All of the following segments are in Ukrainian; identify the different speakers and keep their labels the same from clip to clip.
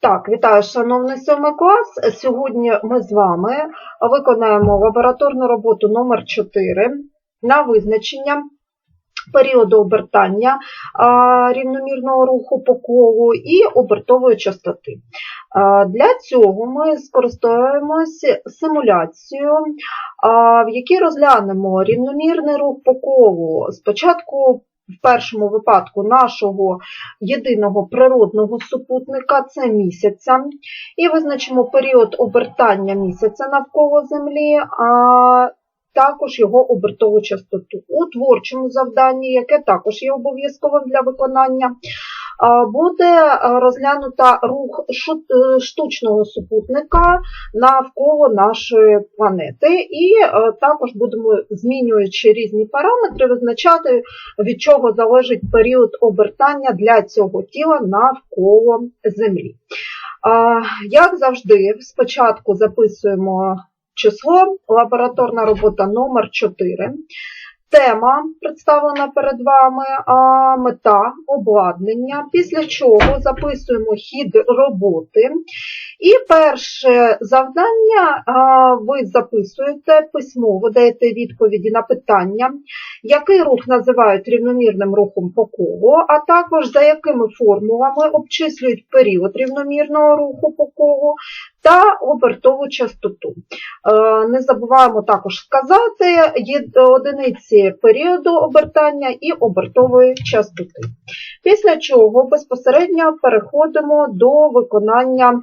Speaker 1: Так, вітаю, шановний сьомий клас. Сьогодні ми з вами виконаємо лабораторну роботу номер 4 на визначення періоду обертання рівномірного руху по колу і обертової частоти. Для цього ми скористаємося симуляцією, в якій розглянемо рівномірний рух по колу. Спочатку в першому випадку нашого єдиного природного супутника це місяця, і визначимо період обертання місяця навколо Землі, а також його обертову частоту. У творчому завданні, яке також є обов'язковим для виконання, буде розглянута рух е, штучного супутника навколо нашої планети, і е, також будемо, змінюючи різні параметри, визначати, від чого залежить період обертання для цього тіла навколо Землі. Як завжди, спочатку записуємо число, лабораторна робота номер 4. Тема представлена перед вами, а мета обладнання, після чого записуємо хід роботи. І перше завдання ви записуєте письмово, даєте відповіді на питання, який рух називають рівномірним рухом по колу, а також за якими формулами обчислюють період рівномірного руху по колу та обертову частоту. Е, Не забуваємо також сказати є одиниці періоду обертання і обертової частоти. Після чого безпосередньо переходимо до виконання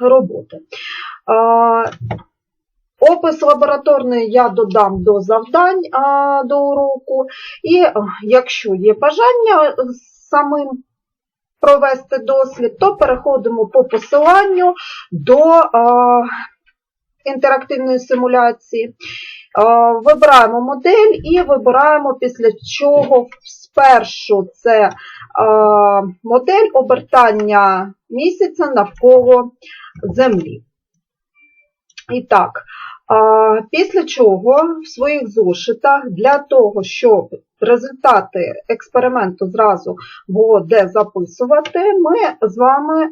Speaker 1: роботи. Е, Опис лабораторний я додам до завдань до уроку, і якщо є бажання самим провести дослід, то переходимо по посиланню до а, інтерактивної симуляції. А, Вибираємо модель і вибираємо після чого спершу це а, модель обертання місяця навколо Землі. І так, після чого в своїх зошитах для того, щоб результати експерименту зразу було де записувати, ми з вами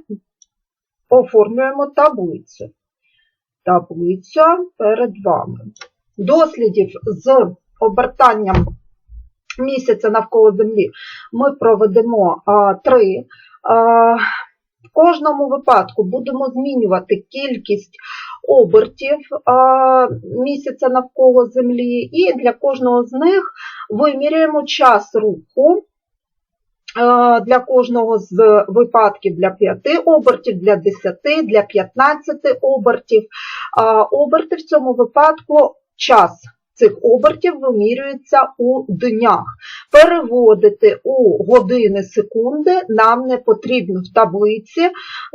Speaker 1: оформлюємо таблицю. Таблиця перед вами. Дослідів з обертанням місяця навколо Землі ми проведемо а, три. А, в кожному випадку будемо змінювати кількість обертів місяця навколо Землі, і для кожного з них вимірюємо час руху. Для кожного з випадків для 5 обертів, для 10, для 15 обертів. Оберти в цьому випадку час цих обертів вимірюється у днях. Переводити у години секунди нам не потрібно в таблиці.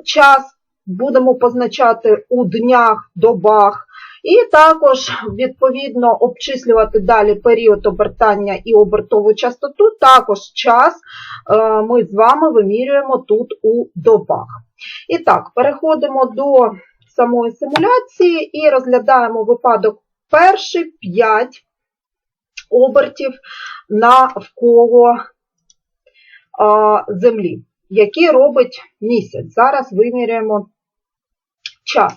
Speaker 1: Час будемо позначати у днях, добах. І також, відповідно, обчислювати далі період обертання і обертову частоту. Також час е, ми з вами вимірюємо тут у добах. І так, переходимо до самої симуляції і розглядаємо випадок перший 5 обертів навколо Землі, які робить місяць. Зараз виміряємо час.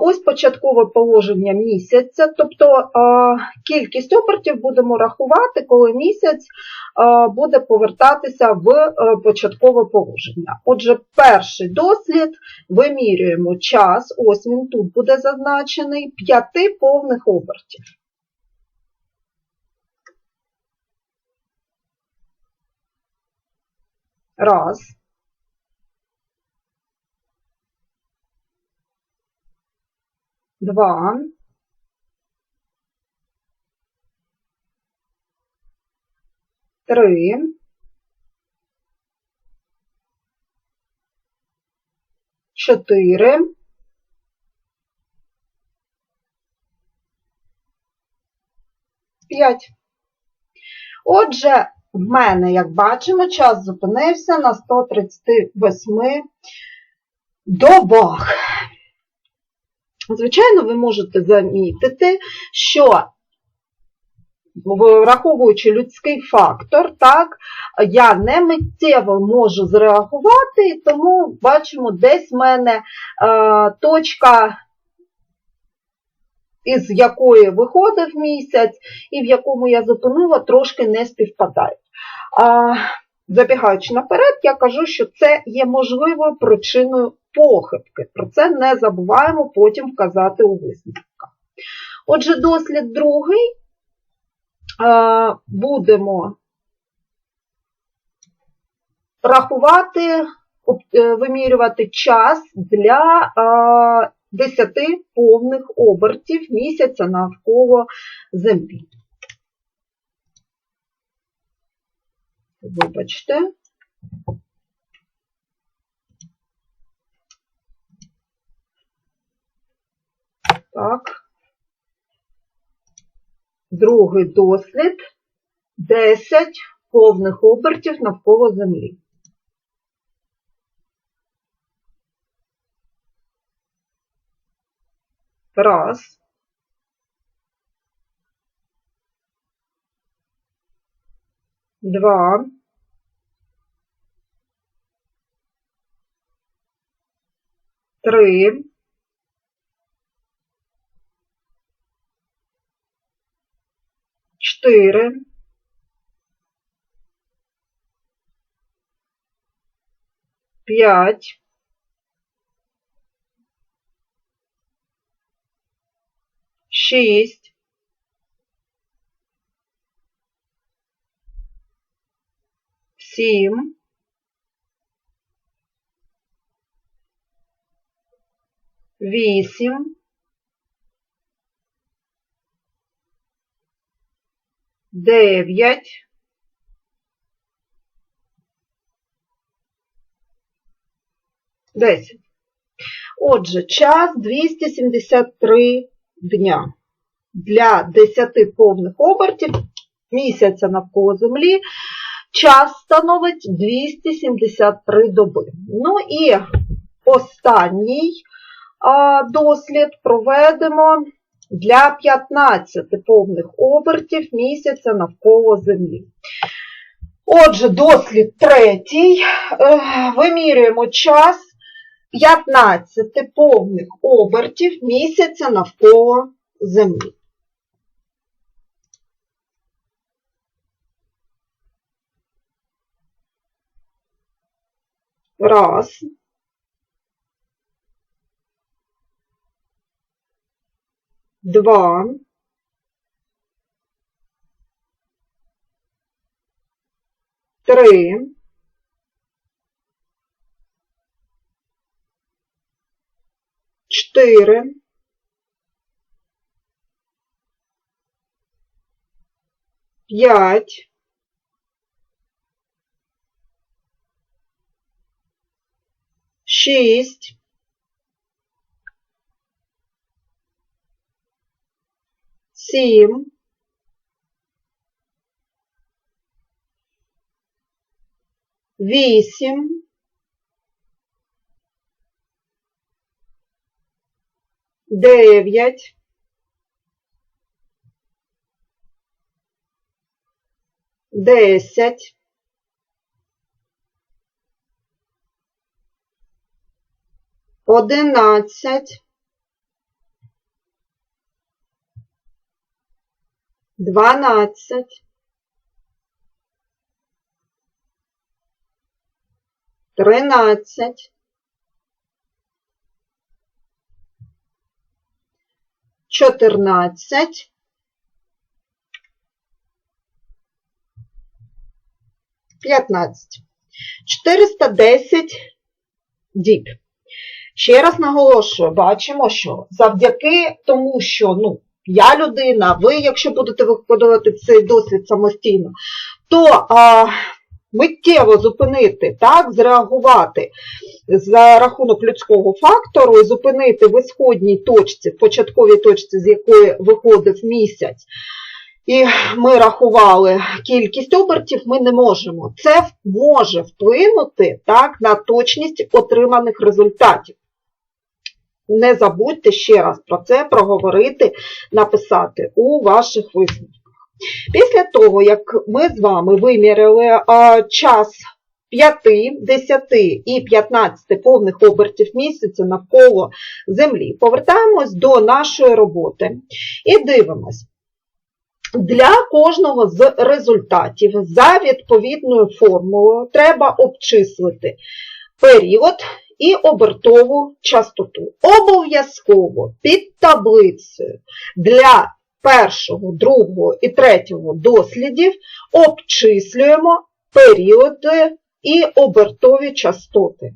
Speaker 1: Ось початкове положення місяця, тобто кількість обертів будемо рахувати, коли місяць буде повертатися в початкове положення. Отже, перший дослід вимірюємо час, ось він тут буде зазначений, 5 повних обертів. Раз. Два. Три. Чотири. П'ять. Отже, в мене, як бачимо, час зупинився на 138 добах. Звичайно, ви можете замітити, що враховуючи людський фактор, так, я не миттєво можу зреагувати, тому бачимо, десь в мене е, точка, із якої виходив місяць, і в якому я зупинила, трошки не співпадають. А, забігаючи наперед, я кажу, що це є можливою причиною похибки. Про це не забуваємо потім вказати у висновках. Отже, дослід другий. Е, Будемо рахувати, вимірювати час для 10 повних обертів місяця навколо Землі. Вибачте. Так. Другий дослід 10 повних обертів навколо Землі. Раз. Два. Три. Чотири. П'ять. Шість. Сім. Вісім. Дев'ять. Десять. Отже, час 273 дня. Для 10 повних обертів місяця навколо Землі час становить 273 доби. Ну і останній дослід проведемо для 15 повних обертів місяця навколо Землі. Отже, дослід третій. Е, Вимірюємо час 15 повних обертів місяця навколо Землі. Раз. Два. Три. Чотири. П'ять. Шість. Сім. Вісім. Дев'ять. Десять. Одинадцять. Дванадцять. Тринадцять. Чотирнадцять. П'ятнадцять. 410 діб. Ще раз наголошую, бачимо, що завдяки тому, що ну, я людина, ви, якщо будете виконувати цей досвід самостійно, то а, миттєво зупинити, так, зреагувати за рахунок людського фактору і зупинити в ісходній точці, в початковій точці, з якої виходив місяць, і ми рахували кількість обертів, ми не можемо. Це може вплинути так, на точність отриманих результатів. Не забудьте ще раз про це проговорити, написати у ваших висновках. Після того, як ми з вами виміряли час 5, 10 і 15 повних обертів місяця навколо Землі, повертаємось до нашої роботи і дивимось. Для кожного з результатів за відповідною формулою треба обчислити період і обертову частоту. Обов'язково під таблицею для першого, другого і третього дослідів обчислюємо періоди і обертові частоти.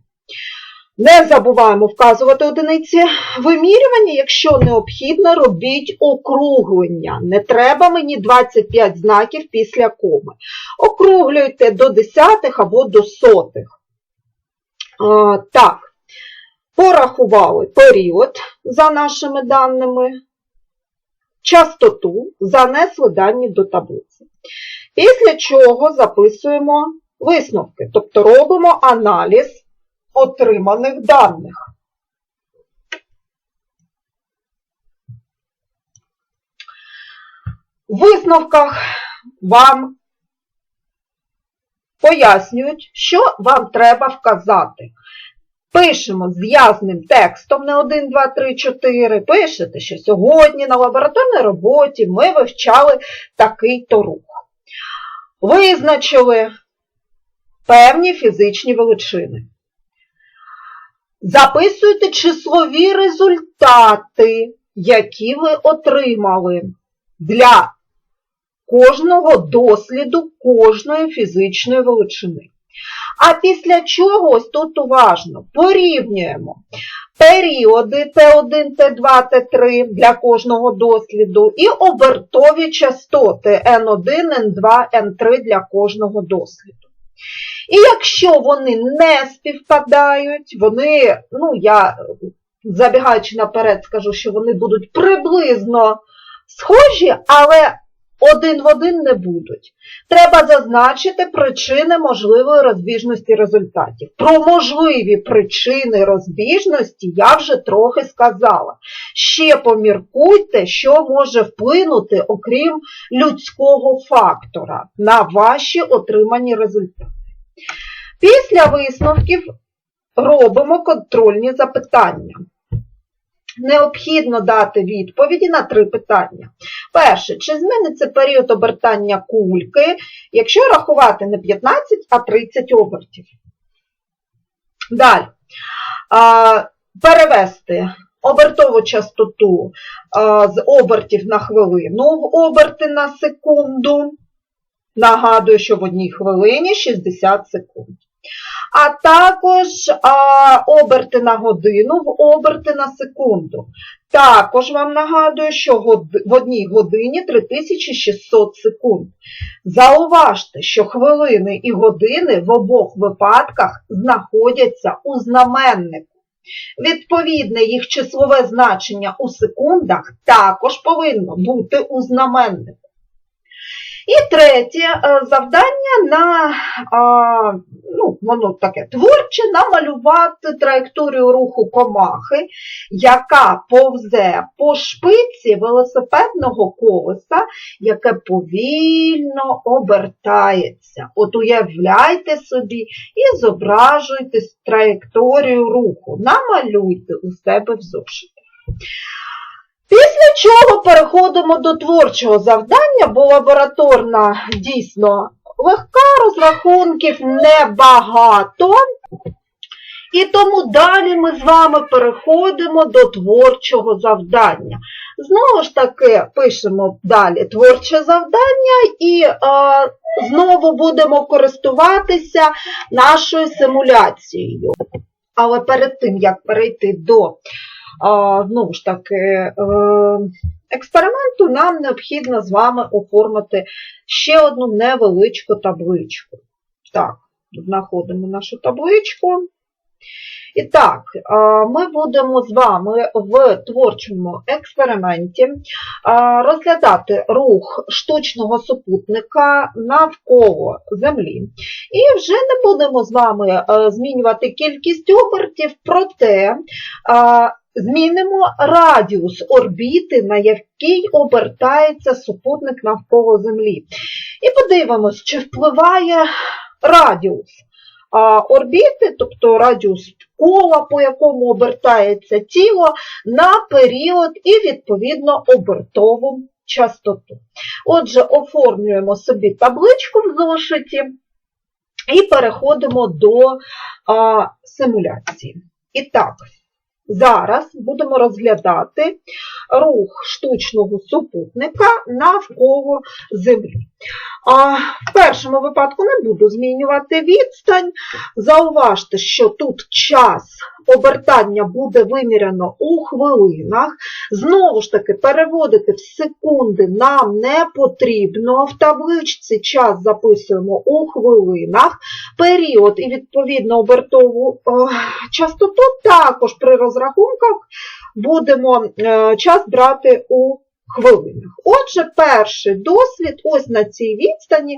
Speaker 1: Не забуваємо вказувати одиниці вимірювання, якщо необхідно, робіть округлення. Не треба мені 25 знаків після коми. Округлюйте до десятих або до сотих. Так, порахували період за нашими даними, частоту, занесли дані до таблиці. Після чого записуємо висновки, тобто робимо аналіз отриманих даних. В висновках вам пояснюють, що вам треба вказати. Пишемо зв'язним текстом не 1, 2, 3, 4. Пишете, що сьогодні на лабораторній роботі ми вивчали такий-то рух. Визначили певні фізичні величини. Записуйте числові результати, які ви отримали для кожного досліду кожної фізичної величини. А після чого, ось тут уважно, порівнюємо періоди Т1, Т2, Т3 для кожного досліду і обертові частоти N1, N2, N3 для кожного досліду. І якщо вони не співпадають, вони, ну, я забігаючи наперед, скажу, що вони будуть приблизно схожі, але один в один не будуть. Треба зазначити причини можливої розбіжності результатів. Про можливі причини розбіжності я вже трохи сказала. Ще поміркуйте, що може вплинути, окрім людського фактора, на ваші отримані результати. Після висновків робимо контрольні запитання. Необхідно дати відповіді на три питання. Перше, чи зміниться період обертання кульки, якщо рахувати не 15, а 30 обертів? Далі. Перевести обертову частоту з обертів на хвилину в оберти на секунду. Нагадую, що в одній хвилині 60 секунд. А також а, оберти на годину в оберти на секунду. Також вам нагадую, що в одній годині 3600 секунд. Зауважте, що хвилини і години в обох випадках знаходяться у знаменнику. Відповідне їх числове значення у секундах також повинно бути у знаменнику. І третє завдання на, ну, воно таке творче, намалювати траєкторію руху комахи, яка повзе по шпиці велосипедного колеса, яке повільно обертається. От уявляйте собі і зображуйте траєкторію руху. Намалюйте у себе в зошиті. Після чого переходимо до творчого завдання, бо лабораторна дійсно легка, розрахунків небагато. І тому далі ми з вами переходимо до творчого завдання. Знову ж таки, пишемо далі творче завдання і е, знову будемо користуватися нашою симуляцією. Але перед тим, як перейти до знову ж таки, е, експерименту нам необхідно з вами оформити ще одну невеличку табличку. Так, знаходимо нашу табличку. І так, ми будемо з вами в творчому експерименті розглядати рух штучного супутника навколо Землі. І вже не будемо з вами змінювати кількість обертів, проте змінимо радіус орбіти, на який обертається супутник навколо Землі. І подивимось, чи впливає радіус орбіти, тобто радіус кола, по якому обертається тіло, на період і, відповідно, обертову частоту. Отже, оформлюємо собі табличку в зошиті і переходимо до а, симуляції. І так, зараз будемо розглядати рух штучного супутника навколо Землі. А В першому випадку не буду змінювати відстань. Зауважте, що тут час обертання буде виміряно у хвилинах. Знову ж таки, переводити в секунди нам не потрібно. В табличці час записуємо у хвилинах. Період і, відповідно, обертову частоту також при розрахунках будемо е, час брати у хвилинах. Отже, перший досвід, ось на цій відстані,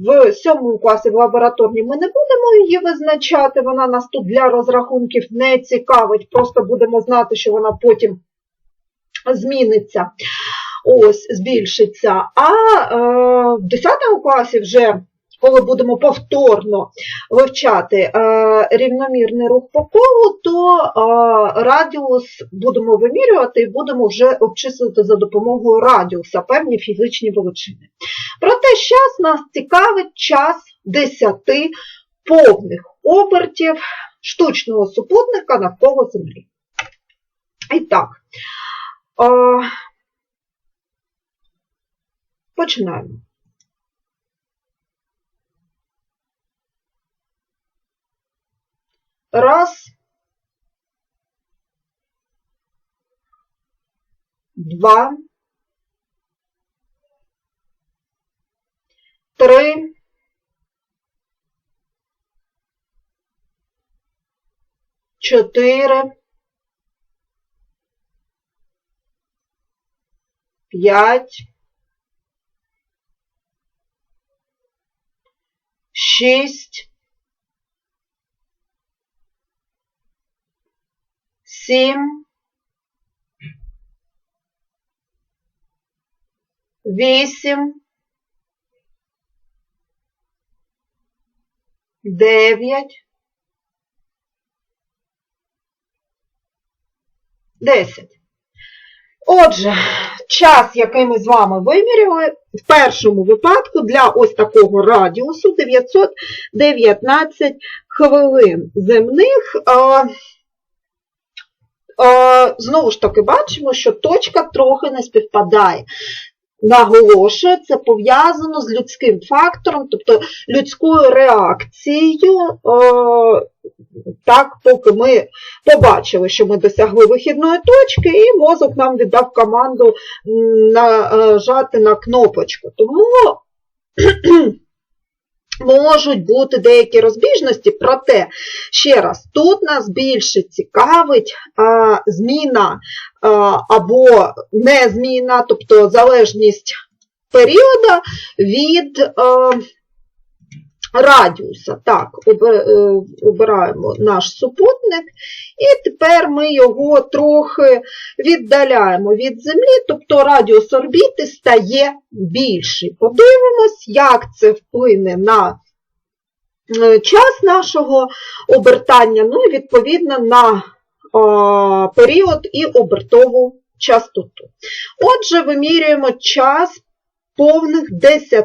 Speaker 1: в сьомому класі в лабораторній ми не будемо її визначати, вона нас тут для розрахунків не цікавить, просто будемо знати, що вона потім зміниться, ось, збільшиться. А е, в 10 класі вже коли будемо повторно вивчати е, рівномірний рух по колу, то е, радіус будемо вимірювати і будемо вже обчислювати за допомогою радіуса певні фізичні величини. Проте зараз нас цікавить час 10 повних обертів штучного супутника навколо Землі. І так, е, починаємо. Раз. Два. Три. Чотири. П'ять. Шість. Сім, вісім, дев'ять, десять. Отже, час, який ми з вами виміряли, в першому випадку для ось такого радіусу 919 хвилин земних. Е, знову ж таки, бачимо, що точка трохи не співпадає. Наголошую, це пов'язано з людським фактором, тобто людською реакцією, е, так, поки ми побачили, що ми досягли вихідної точки, і мозок нам віддав команду нажати на кнопочку. Тому Можуть бути деякі розбіжності, проте, ще раз, тут нас більше цікавить а, зміна а, або не зміна, тобто залежність періоду від а, радіуса. Так, е, обираємо наш супутник, і тепер ми його трохи віддаляємо від Землі, тобто радіус орбіти стає більший. Подивимось, як це вплине на е, час нашого обертання, ну і відповідно на період і обертову частоту. Отже, вимірюємо час повних 10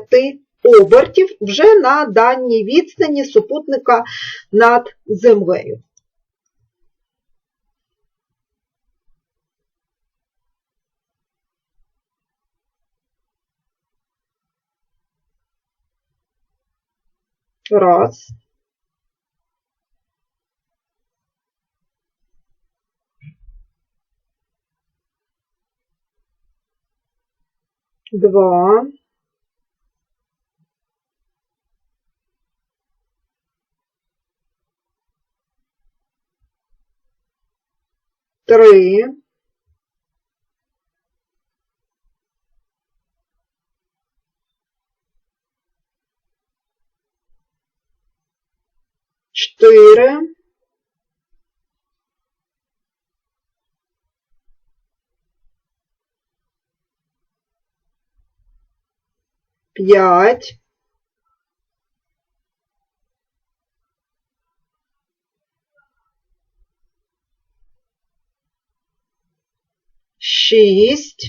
Speaker 1: обертів вже на даній відстані супутника над землею. Раз. Два. три. Чотири. П'ять. Шість,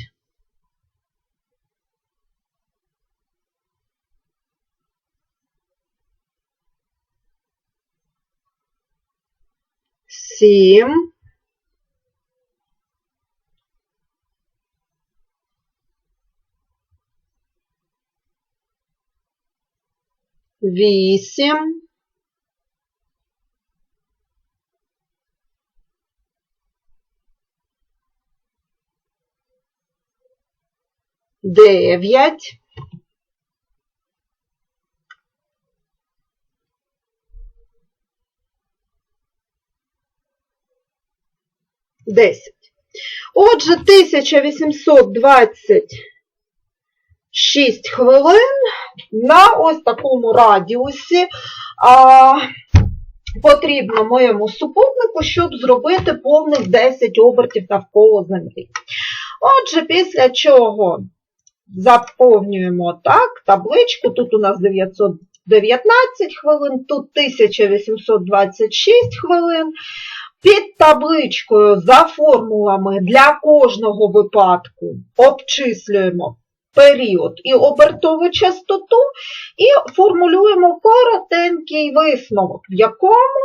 Speaker 1: сім, вісім, дев'ять, десять. Отже, 1826 хвилин на ось такому радіусі а, потрібно моєму супутнику, щоб зробити повних 10 обертів навколо Землі. Отже, після чого заповнюємо так, табличку, тут у нас 919 хвилин, тут 1826 хвилин. Під табличкою за формулами для кожного випадку обчислюємо період і обертову частоту і формулюємо коротенький висновок, в якому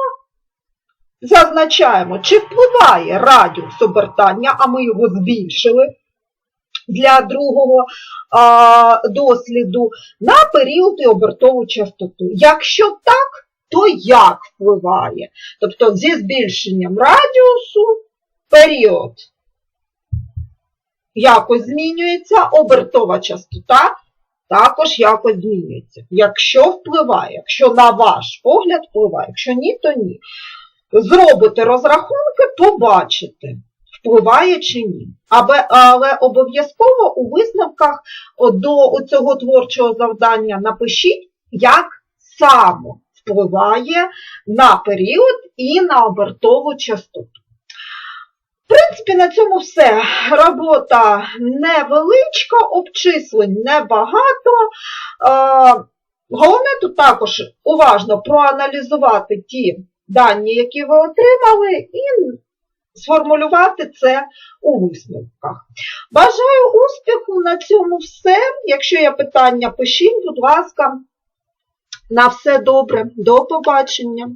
Speaker 1: зазначаємо, чи впливає радіус обертання, а ми його збільшили для другого а, досліду, на період і обертову частоту. Якщо так, то як впливає? Тобто зі збільшенням радіусу період якось змінюється, обертова частота також якось змінюється. Якщо впливає, якщо на ваш погляд впливає, якщо ні, то ні. Зробите розрахунки, побачите, впливає чи ні. Але, але обов'язково у висновках до цього творчого завдання напишіть, як саме впливає на період і на обертову частоту. В принципі, на цьому все. Робота невеличка, обчислень небагато. Головне тут також уважно проаналізувати ті дані, які ви отримали, і сформулювати це у висновках. Бажаю успіху на цьому все. Якщо є питання, пишіть, будь ласка. На все добре, до побачення!